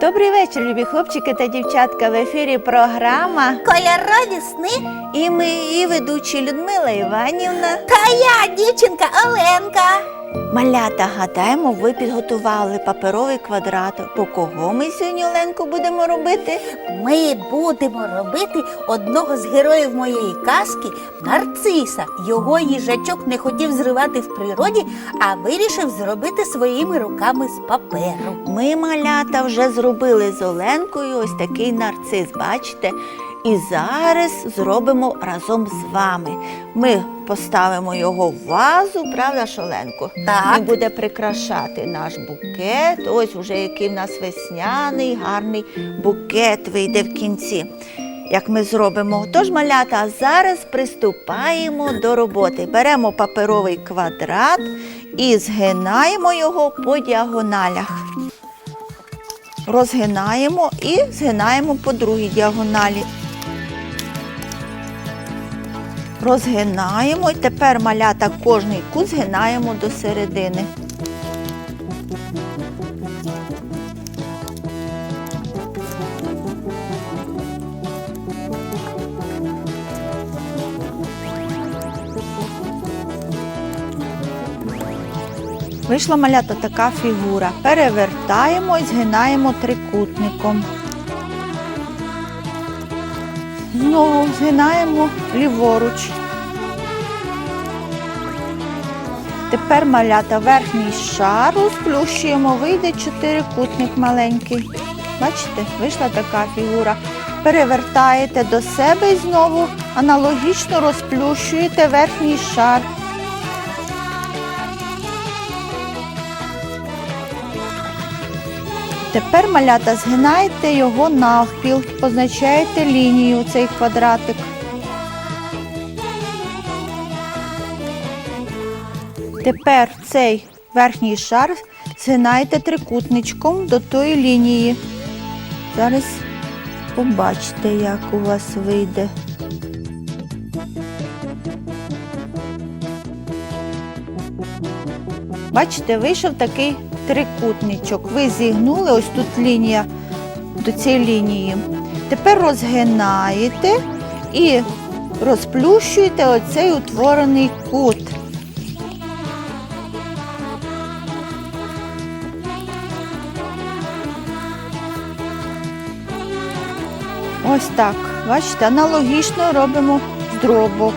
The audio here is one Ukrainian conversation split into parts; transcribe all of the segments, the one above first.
Добрий вечір, любі хлопчики та дівчатка. В ефірі програма. Кольорові сни І ми її ведучі Людмила Іванівна. та я, дівчинка Оленка. Малята, гадаємо, ви підготували паперовий квадрат. По кого ми сьогодні Оленку будемо робити? Ми будемо робити одного з героїв моєї казки нарциса. Його їжачок не хотів зривати в природі, а вирішив зробити своїми руками з паперу. Ми, малята, вже зробили з Оленкою ось такий нарцис, бачите? І зараз зробимо разом з вами. Ми поставимо його в вазу, правда, ж, Оленко? Так. Він буде прикрашати наш букет. Ось уже який в нас весняний, гарний букет вийде в кінці. Як ми зробимо. Тож, малята, а зараз приступаємо до роботи. Беремо паперовий квадрат і згинаємо його по діагоналях. Розгинаємо і згинаємо по другій діагоналі. Розгинаємо і тепер малята кожний кут згинаємо до середини. Вийшла малята така фігура. Перевертаємо і згинаємо трикутником. Знову згинаємо ліворуч. Тепер малята верхній шар розплющуємо, вийде чотирикутник маленький. Бачите, вийшла така фігура. Перевертаєте до себе і знову аналогічно розплющуєте верхній шар. Тепер малята згинаєте його навпіл, позначаєте лінію цей квадратик. Тепер цей верхній шар згинаєте трикутничком до тої лінії. Зараз побачите, як у вас вийде. Бачите, вийшов такий трикутничок. Ви зігнули, ось тут лінія до цієї лінії. Тепер розгинаєте і розплющуєте оцей утворений кут. Ось так. Бачите, аналогічно робимо з другого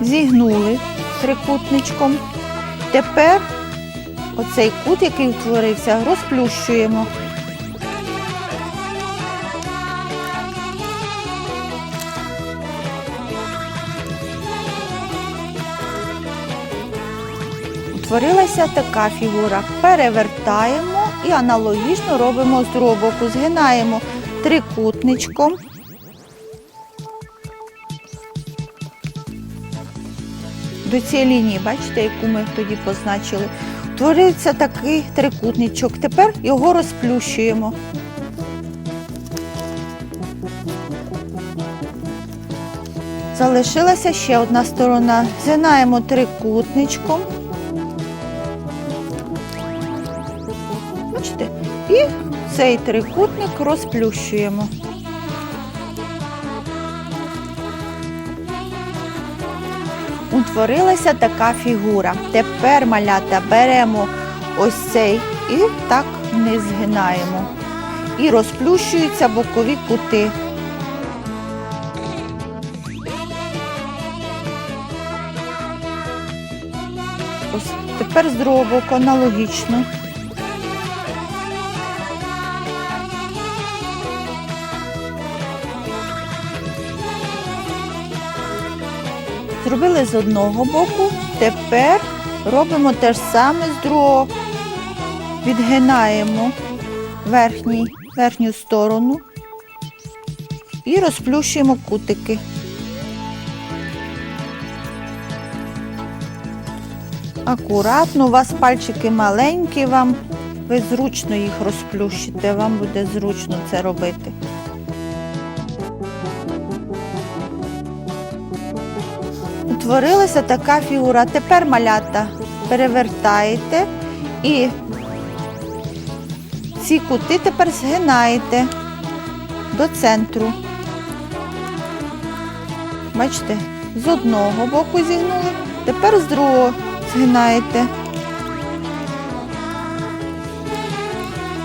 Зігнули трикутничком. Тепер оцей кут, який утворився, розплющуємо. Утворилася така фігура. Перевертаємо і аналогічно робимо з другого боку. Згинаємо трикутничком. До цієї лінії, бачите, яку ми тоді позначили. Утворюється такий трикутничок. Тепер його розплющуємо. Залишилася ще одна сторона. Згинаємо трикутничком. Бачите? І цей трикутник розплющуємо. Утворилася така фігура. Тепер малята беремо ось цей і так не згинаємо. І розплющуються бокові кути. Ось тепер з другого боку аналогічно. Зробили з одного боку, тепер робимо те ж саме з другого. Відгинаємо верхній, верхню сторону і розплющуємо кутики. Акуратно, у вас пальчики маленькі, вам ви зручно їх розплющите, вам буде зручно це робити. Утворилася така фігура. Тепер малята перевертаєте і ці кути тепер згинаєте до центру. Бачите, з одного боку зігнули, тепер з другого згинаєте.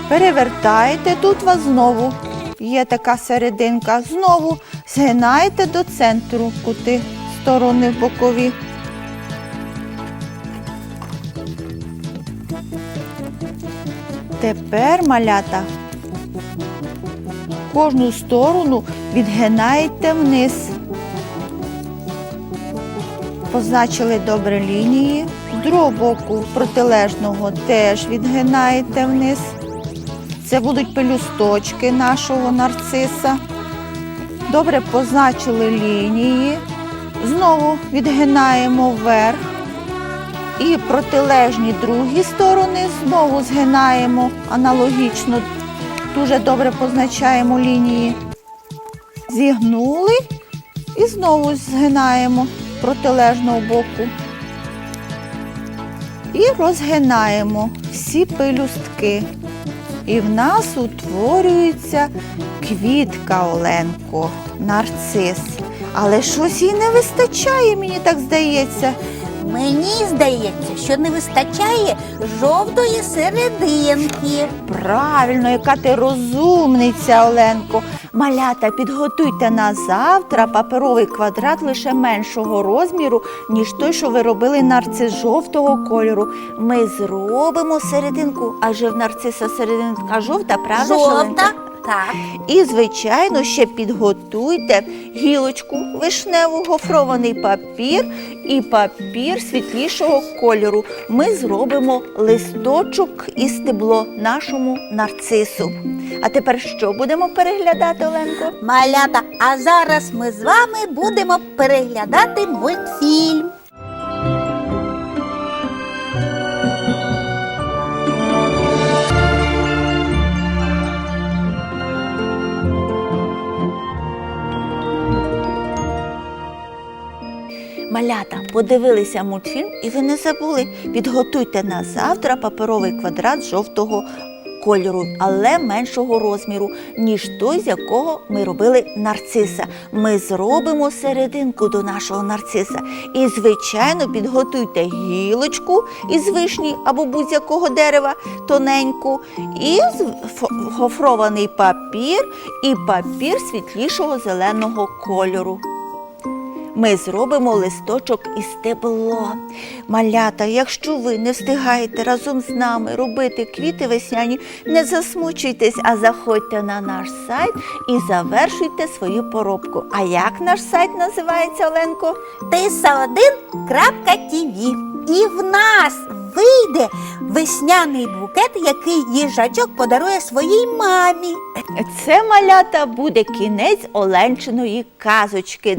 Перевертаєте, тут у вас знову є така серединка. Знову згинаєте до центру кути сторони бокові. Тепер малята кожну сторону відгинаєте вниз. Позначили добре лінії. З другого боку протилежного теж відгинаєте вниз. Це будуть пелюсточки нашого нарциса. Добре позначили лінії. Знову відгинаємо вверх. І протилежні другі сторони знову згинаємо аналогічно. Дуже добре позначаємо лінії. Зігнули і знову згинаємо протилежного боку. І розгинаємо всі пелюстки. І в нас утворюється квітка Оленко, нарцис. Але щось їй не вистачає, мені так здається. Мені здається, що не вистачає жовтої серединки. Правильно, яка ти розумниця, Оленко. Малята, підготуйте на завтра паперовий квадрат лише меншого розміру, ніж той, що ви робили нарцис жовтого кольору. Ми зробимо серединку, адже в нарциса серединка жовта, правда? ж, Оленка? Так. І, звичайно, ще підготуйте гілочку, вишневу, гофрований папір і папір світлішого кольору. Ми зробимо листочок і стебло нашому нарцису. А тепер що будемо переглядати, Оленко? Малята, а зараз ми з вами будемо переглядати мультфільм. Малята, подивилися мультфільм і ви не забули. Підготуйте на завтра паперовий квадрат жовтого кольору, але меншого розміру, ніж той, з якого ми робили нарциса. Ми зробимо серединку до нашого нарциса. І, звичайно, підготуйте гілочку із вишні або будь-якого дерева тоненьку, і гофрований папір і папір світлішого зеленого кольору. Ми зробимо листочок і стебло. Малята, якщо ви не встигаєте разом з нами робити квіти весняні, не засмучуйтесь, а заходьте на наш сайт і завершуйте свою поробку. А як наш сайт називається, Оленко? tisa1.tv І в нас вийде весняний букет, який їжачок подарує своїй мамі. Це малята буде кінець Оленчиної казочки.